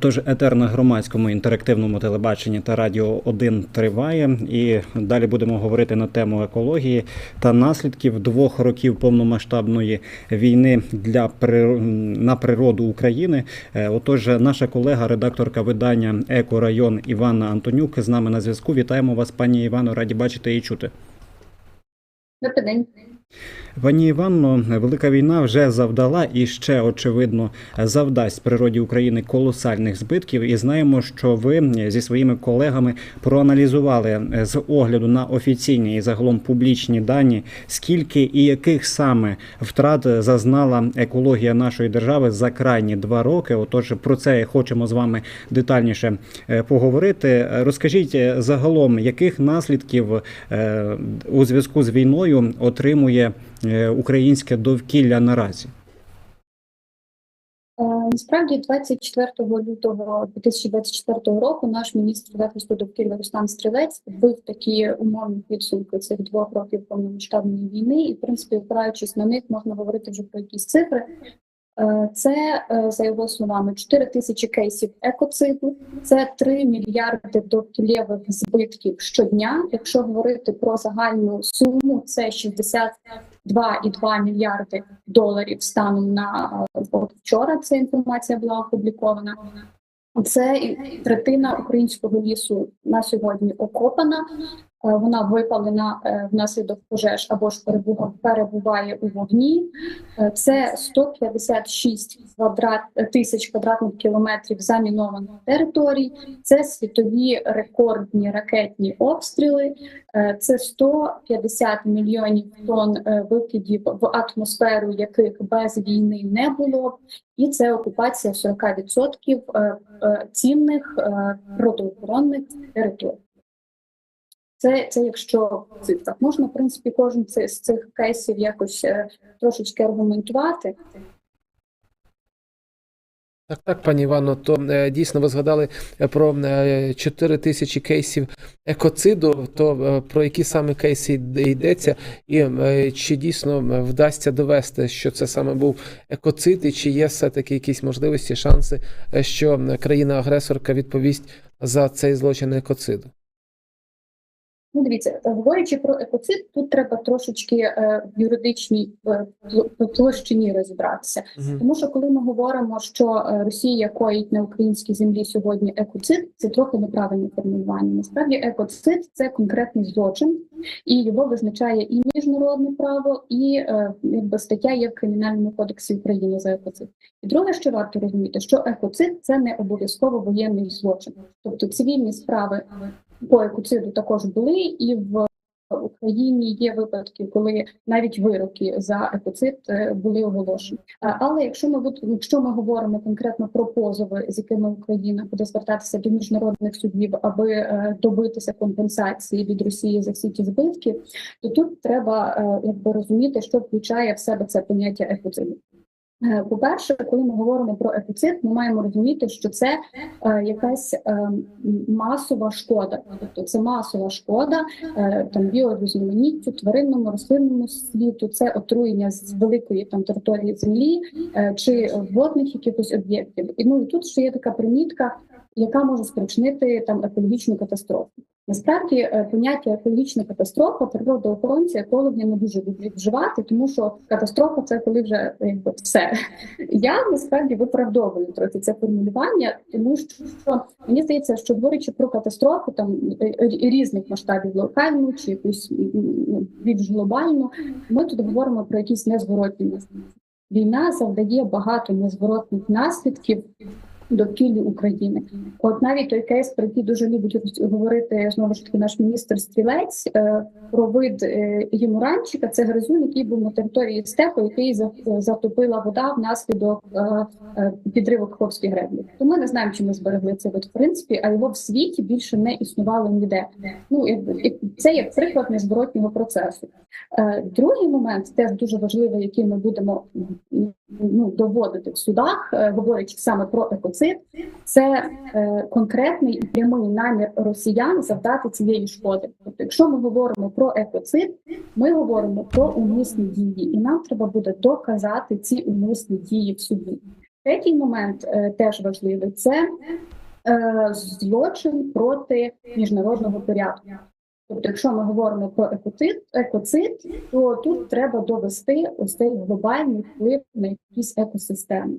Тож етер на громадському інтерактивному телебаченні та радіо 1 триває, і далі будемо говорити на тему екології та наслідків двох років повномасштабної війни для на природу України. Е, Отож, наша колега, редакторка видання Екорайон Івана Антонюк з нами на зв'язку. Вітаємо вас, пані Івано. Раді бачити і чути. Добрий день. Пані Іванно, велика війна вже завдала і ще очевидно завдасть природі України колосальних збитків. І знаємо, що ви зі своїми колегами проаналізували з огляду на офіційні і загалом публічні дані, скільки і яких саме втрат зазнала екологія нашої держави за крайні два роки. Отож, про це хочемо з вами детальніше е, поговорити. Розкажіть е, загалом, яких наслідків е, у зв'язку з війною отримує українське довкілля наразі? Е, Насправді, 24 лютого 2024 року наш міністр захисту довкілля Руслан Стрілець підбив такі умовні підсумки цих двох років повномасштабної війни, і в принципі, опираючись на них, можна говорити вже про якісь цифри. Е, Це е, за його словами 4 тисячі кейсів екоциду, це 3 мільярди довкіллєвих збитків щодня. Якщо говорити про загальну суму, це 62,2 мільярди доларів станом на е, от вчора. Ця інформація була опублікована. Це третина українського лісу на сьогодні окопана. Е, Вона випалена е, внаслідок пожеж або ж перебува- перебуває у вогні. Е, Це 156 квадрат тисяч квадратних кілометрів замінованих територій. Це світові рекордні ракетні обстріли. Це 150 мільйонів тонн викидів в атмосферу, яких без війни не було. б. І це окупація 40% е, е, цінних природоохоронних територій. Це, це якщо в. Можна, в принципі, кожен ци- з цих кейсів якось е, трошечки аргументувати. Так, так, пані Івано, то е, дійсно ви згадали е, про е, 4 тисячі кейсів екоциду. То про які саме кейси йде- йдеться, і чи дійсно вдасться довести, що це саме був екоцид, і чи є все-таки якісь можливості, шанси, що країна-агресорка відповість за цей злочин екоциду? Ну, дивіться, е, говорячи про екоцид, тут треба трошечки е, в юридичній е, площині розібратися. Тому що коли ми говоримо, що е, Росія коїть на українській землі сьогодні екоцид, це трохи неправильне формулювання. Насправді, екоцид це конкретний злочин, і його визначає і міжнародне право, і е, якби стаття є в кримінальному кодексі України за екоцид. І друге, що варто розуміти, що екоцид це не обов'язково воєнний злочин, тобто цивільні справи по екоциду також були, і в Україні є випадки, коли навіть вироки за екоцид е, були оголошені. Але якщо ми якщо ми говоримо конкретно про позови, з якими Україна буде звертатися до міжнародних судів, аби е, добитися компенсації від Росії за всі ті збитки, то тут треба е, якби розуміти, що включає в себе це поняття екоциду. Е, По-перше, коли ми говоримо про ефіцит, ми маємо розуміти, що це е, якась е, масова шкода, тобто це масова шкода там біорізноманіттю, тваринному, рослинному світу, це отруєння з великої там території землі чи водних якихось об'єктів. І ну і тут ще є така примітка, яка може спричинити там екологічну катастрофу. Насправді е, поняття екологічна катастрофа природоохоронці екологи не дуже люблять вживати, тому що катастрофа це коли вже якби все. Я насправді виправдовую трохи це формулювання, тому що мені здається, що говорячи про катастрофу там е, е, різних масштабів локальну чи якусь м, більш глобальну, ми тут говоримо про якісь незворотні наслідки. Війна завдає багато незворотних наслідків довкіллю України. От навіть той кейс, про який дуже любить говорити знову ж таки наш міністр Стрілець е, про вид е, ємуранчика. Це гризун, який був на території степу, який затопила вода внаслідок е, е, підриву Каховської греблі. То ми не знаємо, чи ми зберегли цей вид в принципі, а його в світі більше не існувало ніде. Ну якби це як приклад незворотнього процесу. Е, Другий момент теж дуже важливий, який ми будемо ну, доводити в судах, е, говорячи саме про екоцид, це е, конкретний і прямий намір росіян завдати цієї шкоди. Тобто, якщо ми говоримо про екоцид, ми говоримо про умисні дії, і нам треба буде доказати ці умисні дії в суді. Третій момент е, теж важливий це е, злочин проти міжнародного порядку. Тобто, якщо ми говоримо про екоцид, екоцид, то тут треба довести ось цей глобальний вплив на якісь екосистеми.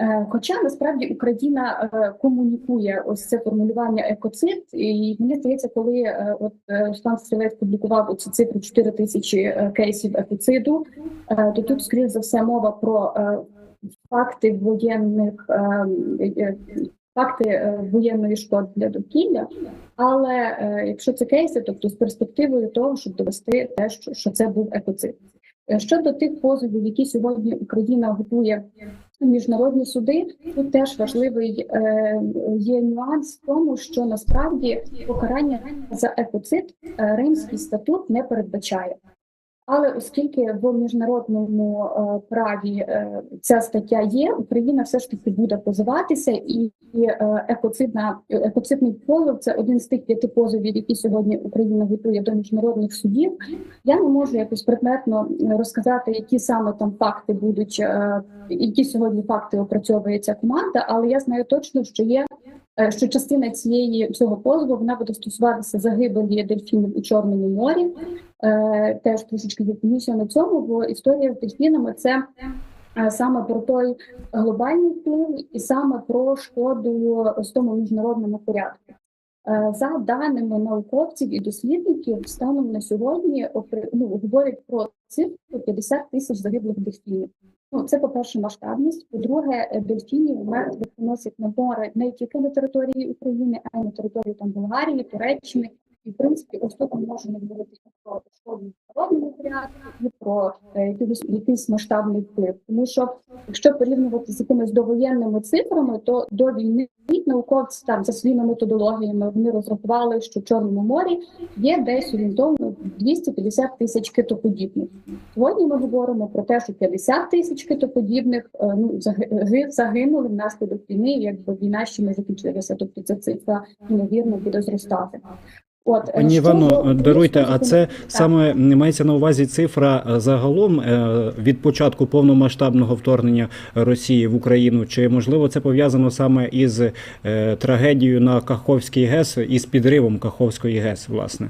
Е, Хоча насправді Україна е, комунікує ось це формулювання екоцид, і мені здається, коли е, от Руслан Стрілець публікував оці цифри 4 тисячі кейсів екоциду, то тут, скоріш за все, мова про факти воєнних факти воєнної шкоди для довкілля. Але якщо це кейси, тобто з перспективою того, щоб довести те, що, це був екоцид. Щодо тих позовів, які сьогодні Україна готує міжнародні суди, тут теж важливий е, є нюанс в тому, що насправді покарання за екоцид е, Римський статут не передбачає. Але оскільки в міжнародному е, праві е, ця стаття є, Україна все ж таки буде позиватися, і, е, екоцидна екоцидний позов це один з тих п'яти позовів, які сьогодні Україна готує до міжнародних судів. Я не можу якось предметно розказати, які саме там факти будуть, які сьогодні факти опрацьовує ця команда, але я знаю точно, що є. Що частина цієї цього позову вона буде стосуватися загибелі дельфінів у Чорному морі, Е, теж трошечки зупинюся на цьому, бо історія з дельфінами це е, саме про той глобальний вплив і саме про шкоду ось тому міжнародному порядку. Е, За даними науковців і дослідників, станом на сьогодні ну, говорять про цифру 50 тисяч загиблих дельфінів. Ну, це, по-перше, масштабність. По-друге, дельфінів мертвих виносять на море не тільки на території України, а й на території там Болгарії, Туреччини. І в принципі, ось тут ми можемо говорити про шкоду народному порядку і про е, якийсь, якийсь масштабний вплив. Тому що якщо порівнювати з якимись довоєнними цифрами, то до війни науковці там за своїми методологіями вони розрахували, що в Чорному морі є десь орієнтовно 250 тисяч китоподібних. Сьогодні ми говоримо про те, що 50 тисяч китоподібних е, ну, заги- загинули внаслідок війни, якби війна ще не закінчилася. Тобто ця цифра ймовірно буде зростати. От е, Пані Івано, даруйте, а це Так. саме мається на увазі цифра е, загалом е, від початку повномасштабного вторгнення Росії в Україну? Чи можливо це пов'язано саме із е, трагедією на Каховській ГЕС і з підривом Каховської ГЕС, власне?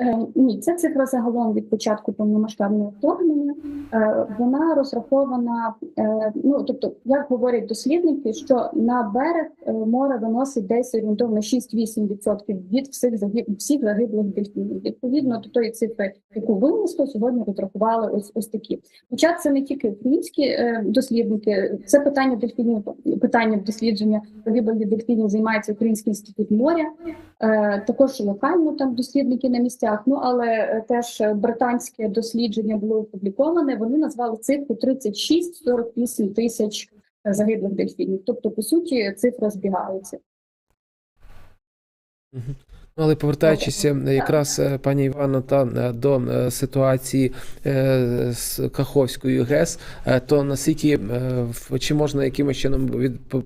Е, Ні, це цифра загалом від початку повномасштабного вторгнення. Е, Вона розрахована. е, Ну тобто, як говорять дослідники, що на берег море виносить десь орієнтовно 6-8% від всіх загиб всіх загиблих дельфінів. Відповідно до тої цифри, яку винесло, сьогодні розрахували ось ось такі. Хоча це не тільки українські дослідники, це питання дельфінів, питання дослідження загибелі дельфінів займається Український інститут моря. Е, Також локально там дослідники на місцях. Ну але е, теж британське дослідження було опубліковане. Вони назвали цифру 36-48 тисяч е, загиблих дельфінів. Тобто, по суті, цифра збігається. Ну, але повертаючись е, якраз е, пані Івано та е, до ситуації з Каховською ГЕС, то наскільки чи можна якимось чином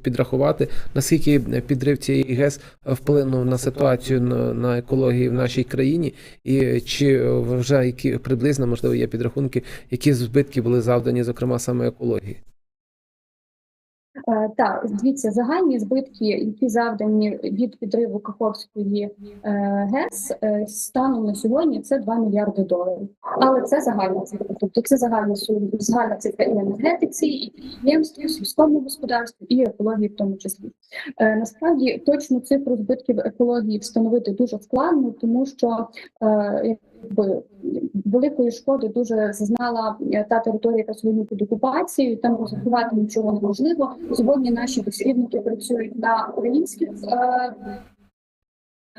підрахувати, наскільки підрив цієї ГЕС вплинув на ситуацію на екології в нашій країні, і чи вже які приблизно можливо є підрахунки, які збитки були завдані, зокрема саме екології? Е, Так, дивіться, загальні збитки, які завдані від підриву Каховської е, ГЕС е, станом на сьогодні, це 2 мільярди доларів. Але це загальна цифра. Тобто це загальна загальна цифра і енергетиці, і підприємстві, сільському господарстві, і екології в тому числі. Насправді точну цифру збитків екології встановити дуже складно, тому що великої шкоди дуже зазнала е, та територія, яка сьогодні під окупацією. Там розрахувати нічого неможливо. Сьогодні наші дослідники працюють на українських.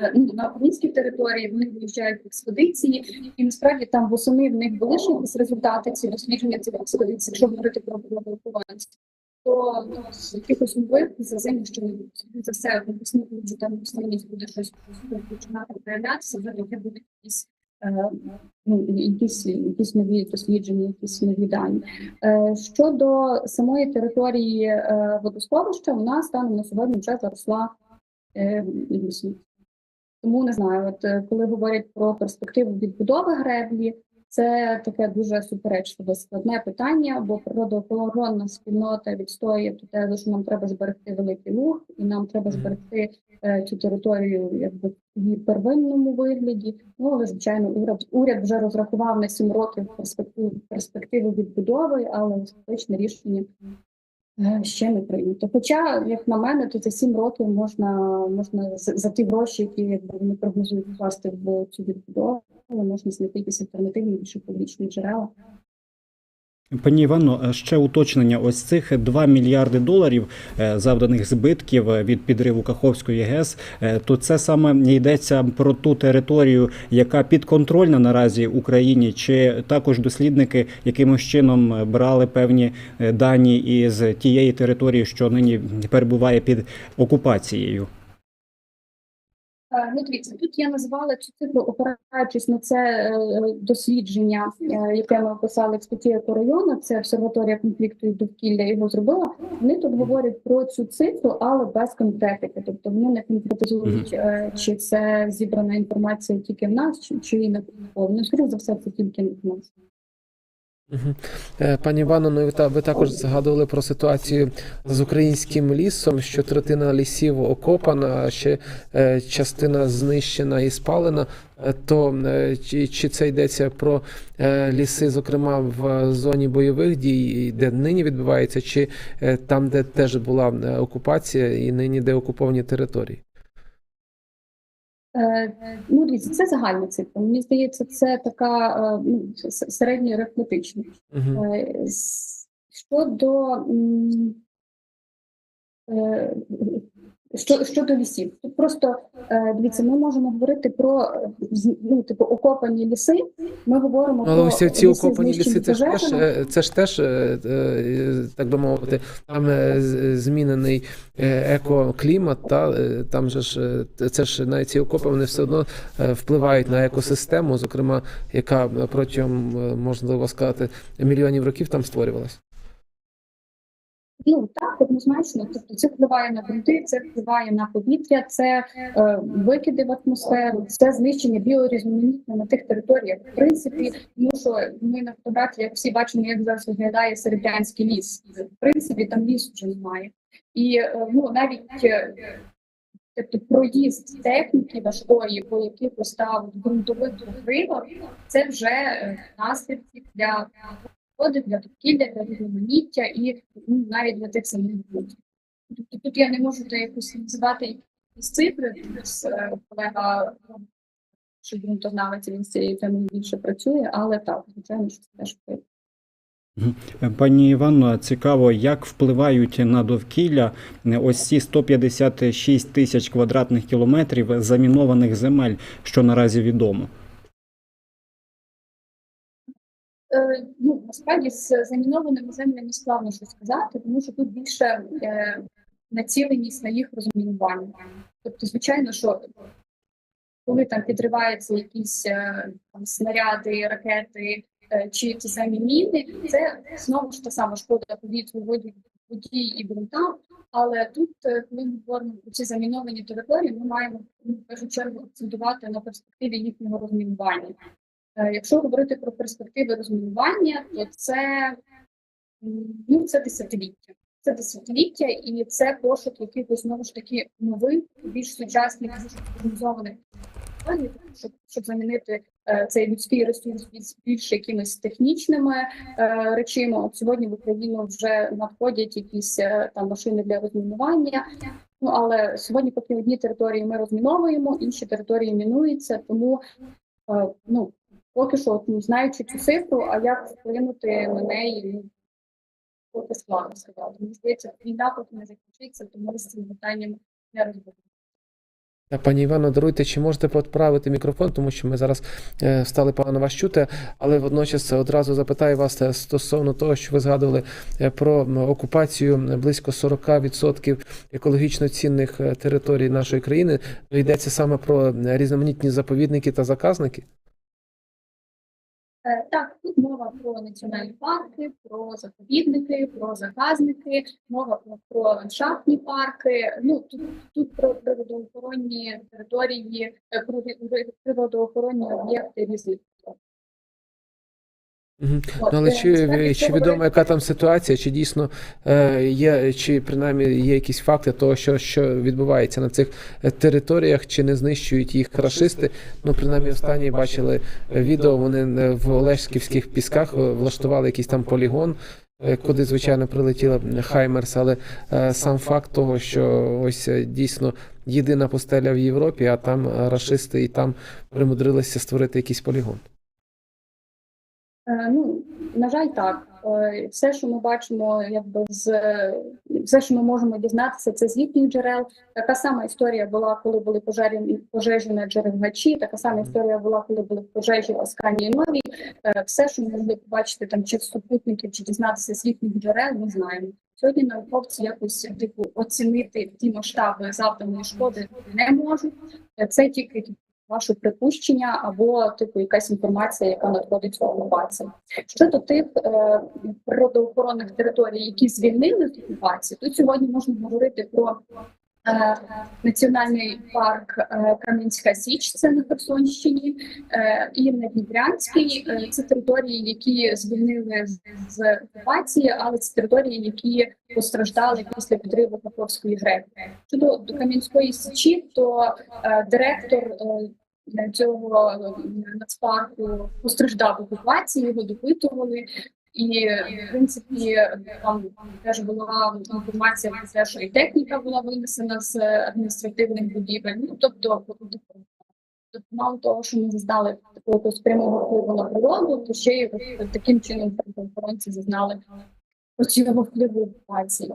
е, ну, На українській території вони виїжджають в експедиції, і насправді там восени в них були якісь результати ці дослідження цих експедицій, якщо говорити про глобалкуванство. То ну, якихось нових за зиму. Скоріше За все, навесні, вже там можливість буде щось починати проявлятися, вже буде якісь ну, якісь, якісь нові дослідження, якісь нові дані. Е, Щодо самої території е, водосховища, вона станом на сьогодні вже заросла е, лісом. Тому не знаю, от е, коли говорять про перспективу відбудови греблі, Це таке дуже суперечливе складне питання, бо природоохоронна спільнота відстоює ту тезу, що нам треба зберегти великий луг, і нам треба зберегти е, цю територію якби в її первинному вигляді. Ну але звичайно, уряд уряд вже розрахував на сім років перспективу перспективу відбудови, але остаточне рішення ще не прийнято. Хоча, як на мене, то за сім років можна можна за, ті гроші, які якби вони прогнозують вкласти в цю відбудову, можна знайти якісь альтернативні більше публічні джерела. Пані Івано, е, ще уточнення: ось цих 2 мільярди доларів е, завданих збитків е, від підриву Каховської ГЕС. То це саме йдеться про ту територію, яка підконтрольна наразі Україні, чи також дослідники якимось чином брали певні дані із тієї території, що нині перебуває під окупацією. Е, Ну, дивіться, тут я назвала цю цифру, опираючись на це е, дослідження, е, яке ми описали в статті району. Це обсерваторія конфлікту і довкілля його зробила. Вони тут говорять про цю цифру, але без конкретики. Тобто вони не конкретизують, чи це зібрана інформація тільки в нас, чи, чи і не повно. Скоріше за все, це тільки в нас. Е, Пані Івано, ну ви та- ви також згадували про ситуацію з українським лісом, що третина лісів окопана, ще е, частина знищена і спалена. Е, То чи, чи це йдеться про ліси, зокрема в зоні бойових дій, де нині відбувається, чи там, де теж була окупація, і нині де окуповані території? Е, Ну, дивіться, це загальна цифра. Мені здається, це така середня ну, с- середньоарифметична. Мгм. Е, Щодо е, що, щодо лісів, тут просто е, дивіться, ми можемо говорити про е, ну, типу окопані ліси. Ми говоримо Але про ось ці окопані ліси, це ж теж, е, це ж теж, так би мовити, там змінений екоклімат, та там же ж це ж навіть ці окопи вони все одно впливають на екосистему, зокрема, яка протягом можливо сказати мільйонів років там створювалась. Ну так, однозначно. Тобто це впливає на ґрунти, це впливає на повітря, це е, викиди в атмосферу, це знищення біорізноманіття на тих територіях. В принципі, тому що ми на фотографіях всі бачимо, як зараз виглядає серебрянський ліс. В принципі, там лісу вже немає. І е, ну навіть е, тобто проїзд техніки важкої по якихось там ґрунтових дорогах, це вже е, наслідки для води, для довкілля, для різноманіття і ну, навіть для тих самих грунтів. Тобто тут я не можу то якось називати якісь цифри, Ось, е, колега ну, що ґрунтознавець він з цією темою більше працює, але так, звичайно, що це теж вплив. Пані Іванно, цікаво, як впливають на довкілля е, ось ці 156 тисяч квадратних кілометрів замінованих земель, що наразі відомо. Ну, насправді з замінованими землями складно щось сказати, тому що тут більше е, націленість на їх розмінування. Тобто, звичайно, що коли там підриваються якісь е, там снаряди, ракети е, чи ті самі міни, це знову ж та сама шкода повітрю, воді, воді і ґрунтам. Але тут, е, коли ми говоримо про ці заміновані території, ми маємо в першу чергу акцентувати на перспективі їхнього розмінування. Е, Якщо говорити про перспективи розмінування, то це, ну, це десятиліття. Це десятиліття, і це пошук якихось знову ж таки нових, більш сучасних, більш організованих щоб, щоб замінити е, цей людський ресурс більш, якимись технічними е, речима. От сьогодні в Україну вже надходять якісь е, там машини для розмінування. Ну але сьогодні, поки одні території ми розміновуємо, інші території мінуються, тому е, ну поки що, ну, знаючи цю цифру, а як вплинути на неї, ну, поки складно сказати. Мені здається, війна поки не закінчиться, тому з цим питанням не розберемося. Та, Пані Івано, даруйте, чи можете підправити мікрофон, тому що ми зараз е, стали погано вас чути, але водночас одразу запитаю вас е, стосовно того, що ви згадували е, про окупацію близько 40% екологічно цінних територій нашої країни. Йдеться саме про різноманітні заповідники та заказники. Е, Так, тут мова про національні парки, про заповідники, про заказники, мова про, ландшафтні парки. Ну тут, тут про природоохоронні території, е, природоохоронні об'єкти різних. От, Ну, але е, чи, насправді, чи відомо, яка там ситуація, чи дійсно е, є, чи принаймні є якісь факти того, що, що відбувається на цих е, територіях, чи не знищують їх рашисти? Ну, принаймні, останні бачили е, відео. Вони в Олешківських пісках влаштували якийсь там полігон. Куди звичайно прилетіла Хаймерс, але е, сам факт того, що ось дійсно єдина постеля в Європі, а там рашисти і там примудрилися створити якийсь полігон. Е, Ну, на жаль, так. Е, Все, що ми бачимо, якби з все, що ми можемо дізнатися, це з їхніх джерел. Така сама історія була, коли були пожежі, пожежі на Джерелгачі. Така сама історія була, коли були пожежі в Асканії Новій. Е, Все, що ми могли побачити там чи в супутників, чи дізнатися з їхніх джерел, ми знаємо. Сьогодні науковці якось типу оцінити ті масштаби завданої шкоди не можуть. Це тільки ваше припущення або типу якась інформація, яка надходить з окупації. Щодо тих е, природоохоронних територій, які звільнили з окупації, тут сьогодні можна говорити про е, національний парк е, Кам'янська Січ, це на Херсонщині, е, і Надніпрянський. Це території, які звільнили з, окупації, але це території, які постраждали після підриву Каховської греки. Щодо до Кам'янської Січі, то директор. Е, Цього е, нацпарку постраждав окупації, його допитували, і в принципі там теж була інформація про те, що і техніка була винесена з адміністративних будівель. Ну тобто, тобто мало того, що ми зазнали такого прямого впливу на природу, то ще й таким чином правоохоронці зазнали постійного впливу окупації.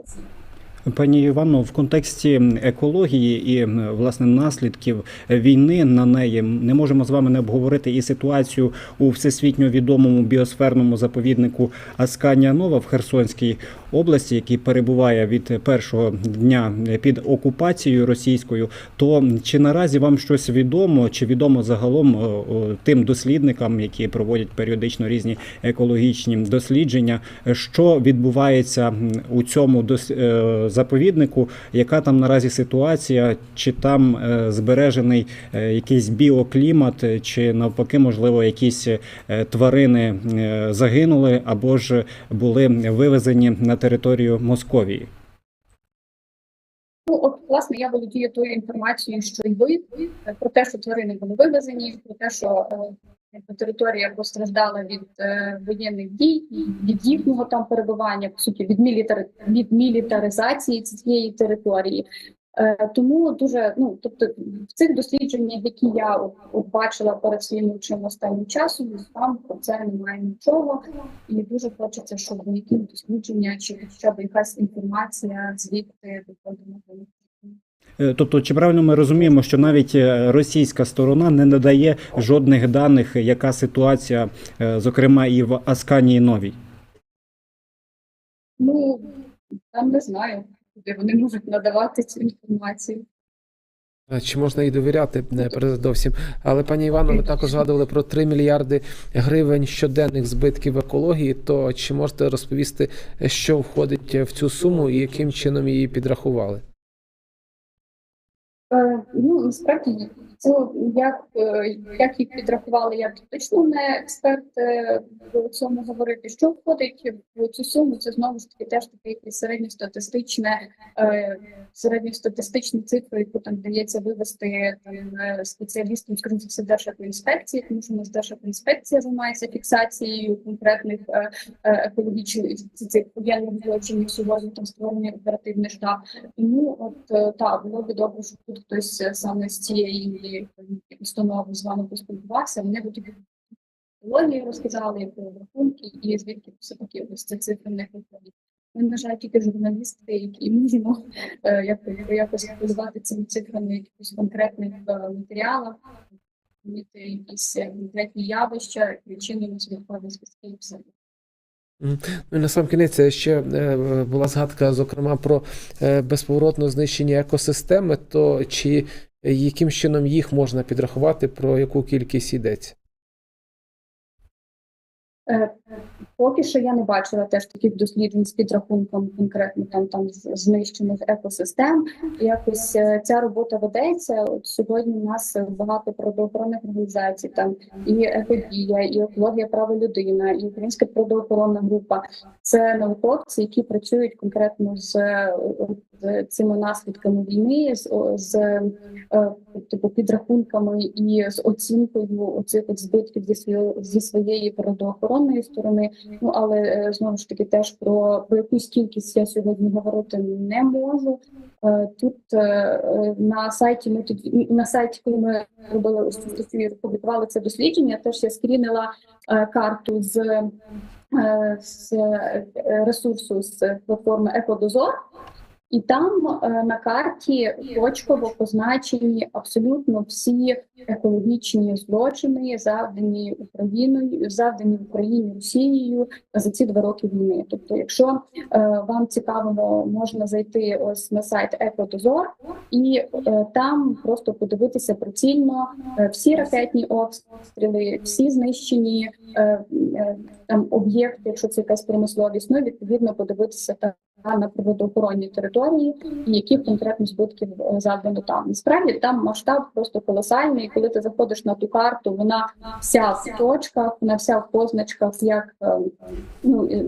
Пані Івано, в контексті екології і власне наслідків війни на неї не можемо з вами не обговорити і ситуацію у всесвітньо відомому біосферному заповіднику Асканія Нова в Херсонській області, який перебуває від першого дня під окупацією російською. То чи наразі вам щось відомо, чи відомо загалом о, тим дослідникам, які проводять періодично різні екологічні дослідження, що відбувається у цьому е, заповіднику, яка там наразі ситуація, чи там е, збережений е, якийсь біоклімат, е, чи навпаки, можливо, якісь е, тварини е, загинули або ж були вивезені на територію Московії. Ну, от, власне, я володію тою інформацією, що й ви е, про те, що тварини були вивезені, про те, що е, територія постраждала від е, воєнних дій, від їхнього там перебування, по суті, від мілітари від мілітаризації цієї території. Е, тому дуже ну тобто в цих дослідженнях, які я от, от бачила перед своїм учнем останнім часом, там про це немає нічого, і дуже хочеться, щоб якісь дослідження чи хоча б якась інформація звідти них. Е, Тобто, чи правильно ми розуміємо, що навіть е, російська сторона не надає жодних даних, яка ситуація, зокрема, і в Асканії Новій? Ну там не знаю, куди вони можуть надавати цю інформацію. Чи можна їй довіряти не передовсім? Але пані Івано, ви також згадували про 3 мільярди гривень щоденних збитків екології. То чи можете розповісти, що входить в цю суму і яким чином її підрахували? Е, ну насправді це як, е, як їх підрахували, я точно не експерт е, в цьому говорити. Що входить в цю суму? Це знову ж таки теж таке середньостатистичне е, середньостатистичну цифру, яку там вдається вивести там спеціалістам, все Держекоінспекції, тому що у нас Держекоінспекція займається фіксацією конкретних екологічних цих воєнних злочинів сьогодні там створення оперативний штаб. Тому от так, було б добре, щоб тут хтось саме з цієї е, установи з вами поспілкувався. Вони б тобі технології розказали про рахунки і звідки все таки ось ці цифри не виходять. Ми, на жаль, тільки журналісти, які можемо е, як- якось впливати цими цифрами якихось конкретних е, матеріалах, розуміти якісь е, конкретні явища, причини виходить зв'язки і все. Ну і на сам кінець ще була згадка, зокрема, про безповоротне знищення екосистеми. То чи яким чином їх можна підрахувати, про яку кількість йдеться? Е, Поки що я не бачила теж таких досліджень з підрахунком конкретно там там знищених екосистем. Якось е, ця робота ведеться. От сьогодні у нас багато природоохоронних організацій, там і екодія, і екологія права людина, і українська природоохоронна група. Це науковці, які працюють конкретно з, з цими наслідками війни, з, з е, типу підрахунками і з оцінкою оцих збитків зі своєї зі своєї природоохоронної сторони. Ну але е, знову ж таки теж про, про якусь кількість я сьогодні говорити не можу. Е, Тут е, на сайті ми тоді на сайті, коли ми робили статтю опублікували це дослідження, теж я скрінила карту з, з ресурсу з платформи Екодозор. І там е, на карті точково позначені абсолютно всі екологічні злочини, завдані Україною, завдані Україні Росією за ці два роки війни. Тобто, якщо е, вам цікаво, можна зайти ось на сайт Екодозор і е, там просто подивитися прицільно всі ракетні обстріли, всі знищені там об'єкти, якщо це якась промисловість, ну відповідно подивитися та на природоохоронній території, і яких конкретно збитків е, завдано там. Насправді там масштаб просто колосальний. Коли ти заходиш на ту карту, вона вся в точках, вона вся в позначках, як е, ну е, е,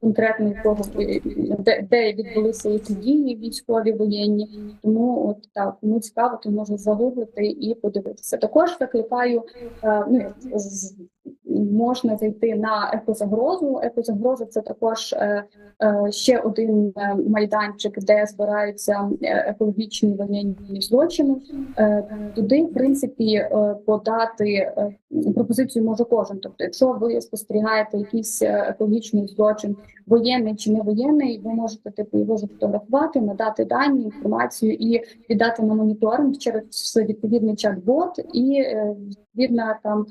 конкретно якого е, де, де відбулися які дії військові воєнні. Тому от так кому цікаво, то може загуглити і подивитися. Також закликаю е, ну можна зайти на екозагрозу. Екозагроза це також е, е, ще один е, майданчик, де збираються екологічні воєнні злочини. Туди, в принципі, подати пропозицію може кожен. Тобто, якщо ви спостерігаєте якийсь екологічний злочин, воєнний чи не воєнний, ви можете типу його зафотографувати, надати дані, інформацію і віддати на моніторинг через відповідний чат-бот, і відповідна там.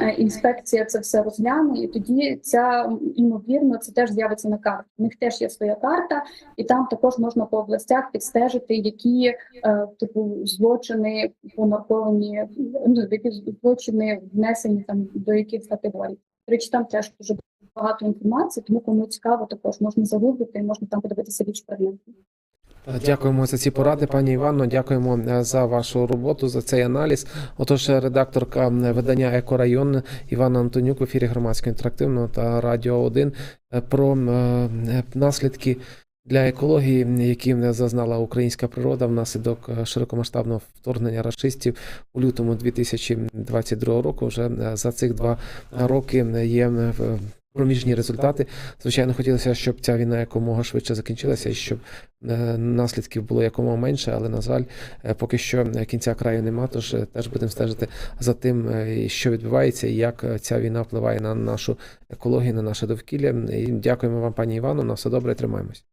Е, Інспекція це все розгляне, і тоді ця ймовірно це теж з'явиться на карті. У них теж є своя карта, і там також можна по областях підстежити, які е, типу злочини помарковані, ну які злочини внесені там до яких категорій. До речі, там теж дуже багато інформації, тому кому цікаво, також можна загуглити можна там подивитися більш предметно. Дякуємо за ці поради, пані Іванно. Дякуємо е, за вашу роботу, за цей аналіз. Отож, е, редакторка видання Екорайон Івана Антонюк в ефірі громадського інтерактивного та Радіо 1 е, про е, наслідки для екології, які зазнала українська природа внаслідок е, широкомасштабного вторгнення рашистів у лютому 2022 року. Вже е, за цих два роки є е, проміжні результати. Звичайно, хотілося, щоб ця війна якомога швидше закінчилася і щоб е, наслідків було якомога менше, але на жаль, е, поки що е, кінця краю нема. Тож теж будемо стежити за тим, що відбувається, і як ця війна впливає на нашу екологію, на наше довкілля. І дякуємо вам, пані Івано. На все добре, тримаємось.